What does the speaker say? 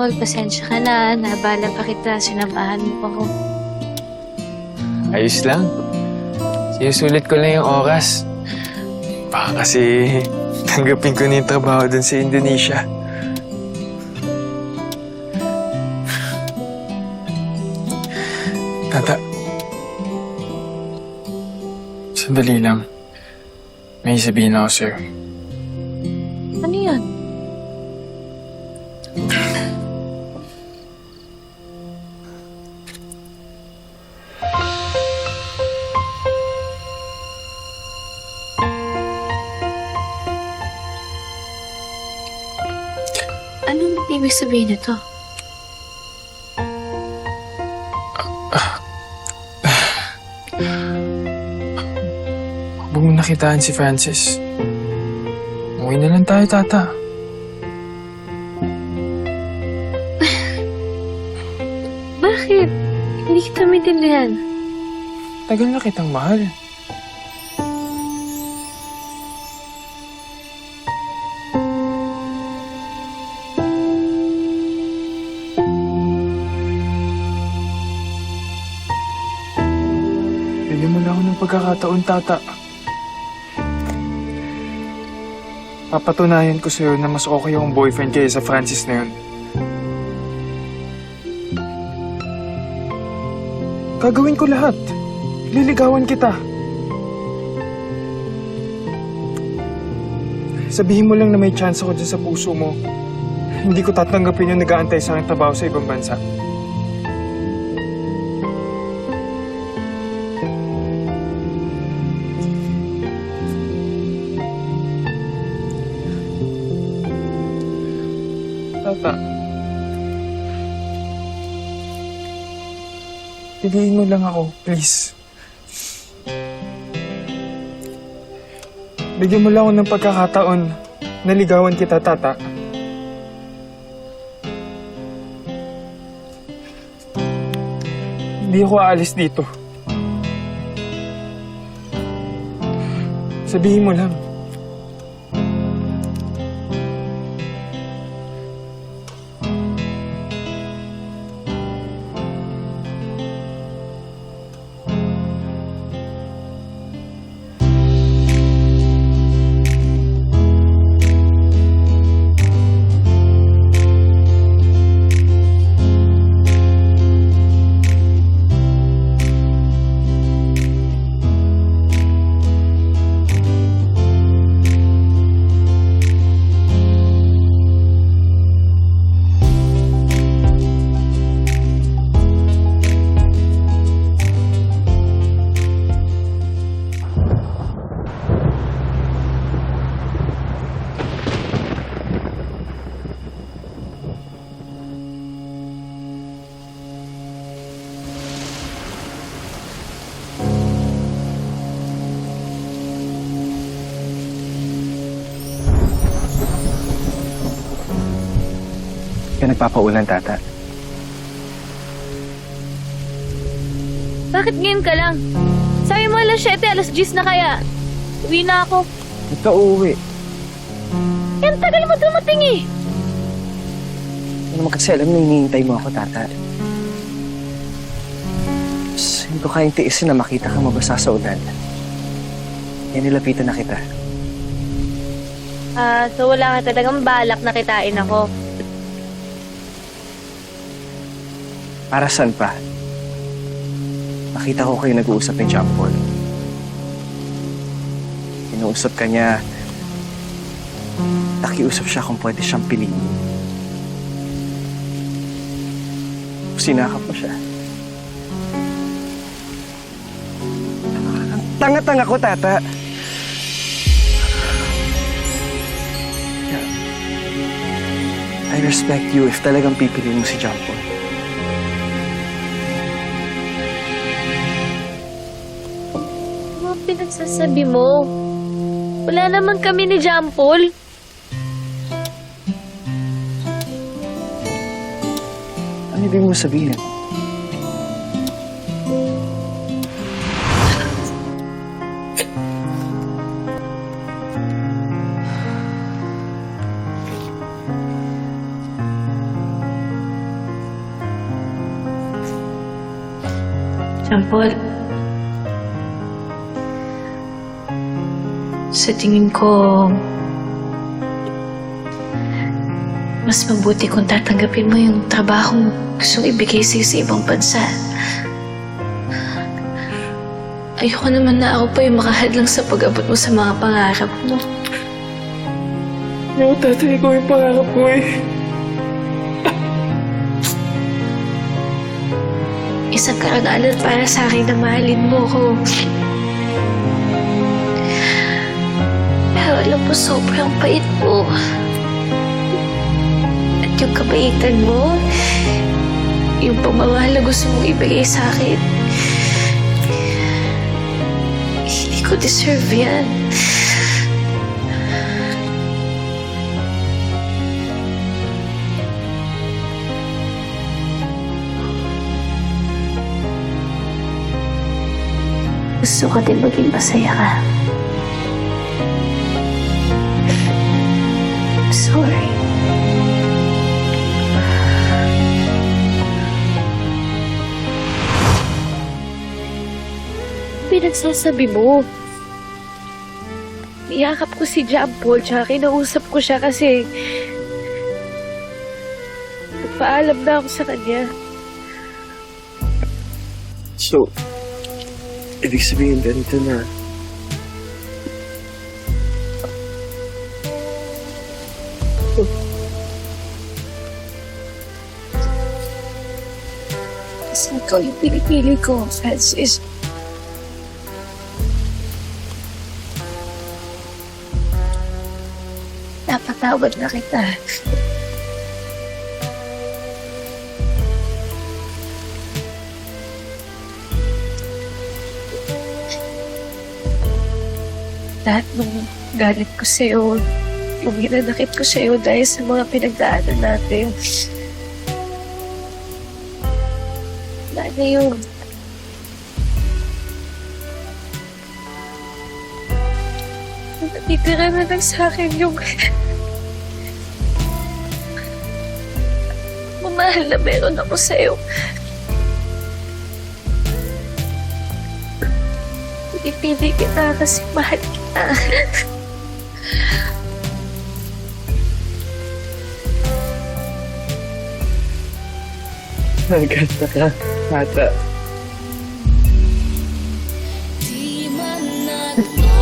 Paul, pasensya ka na. Nabala pa kita. Sinamahan mo ako. Ayos lang. Sinusulit ko lang yung oras. Baka kasi tanggapin ko na yung trabaho dun sa Indonesia. Tata. Sandali lang. May sabihin ako sir. Ibig sabihin nito? Huwag mo nakitaan si Francis. Umuwi na lang tayo, tata. Bakit? Hindi kita maintindihan. Tagal na kitang mahal. Pagkakataon, tata. Papatunayan ko sa'yo na mas okay yung boyfriend kaya sa Francis na yun. Gagawin ko lahat. Liligawan kita. Sabihin mo lang na may chance ako dyan sa puso mo. Hindi ko tatanggapin yung nag-aantay sa akin trabaho sa ibang bansa. Tata. Piliin mo lang ako, please. Bigyan mo lang ako ng pagkakataon. Naligawan kita, tata. Hindi ako aalis dito. Sabihin mo lang. Nagpapaulan, tata. Bakit ngayon ka lang? Sabi mo alas 7, alas 10 na kaya. Uwi na ako. Ka uuwi? Yan tagal mo dumating eh. Ano naman kasi alam na hinihintay mo ako, tata. Psst, Hindi ko kayang tiisin na makita ka mabasa sa ulan. Kaya nilapitan na kita. Ah, so wala ka talagang balak na kitain ako. Para saan pa? Nakita ko kayo nag-uusap ni John Paul. Inuusap ka niya. Nakiusap siya kung pwede siyang piliin. Sinakap mo siya. Ang Tanga-tanga ko, tata. I respect you if talagang pipiliin mo si John Paul. pinagsasabi mo? Wala naman kami ni Jampol. Ano ibig mo sabihin? Jampol. Sa tingin ko, mas mabuti kung tatanggapin mo yung trabaho gusto ibigay sa'yo sa ibang bansa. Ayoko naman na ako pa yung makahadlang sa pag-abot mo sa mga pangarap mo. Ano, tatay ko yung pangarap ko eh. Isang karangalan para sa akin na mahalin mo ko. Pero alam mo, sobrang bait mo. At yung kabaitan mo, yung pagmamahal na gusto mong ibigay sa akin, hindi ko deserve yan. Gusto ko din maging masaya ka. Sorry. Pinagsasabi mo. Niyakap ko si John Paul tsaka kinausap ko siya kasi nagpaalam na ako sa kanya. So, ibig sabihin ganito na. Ikaw yung pinipili ko, Francis. Napatawad na kita. Lahat ng galit ko sa'yo, yung hinanakit ko sa'yo dahil sa mga pinagdaanan natin. Wala na yun. Natitira na lang sa akin yung... mamahal na meron ako sa'yo. Pinipili kita kasi mahal kita. Ganda ka, bata. Di man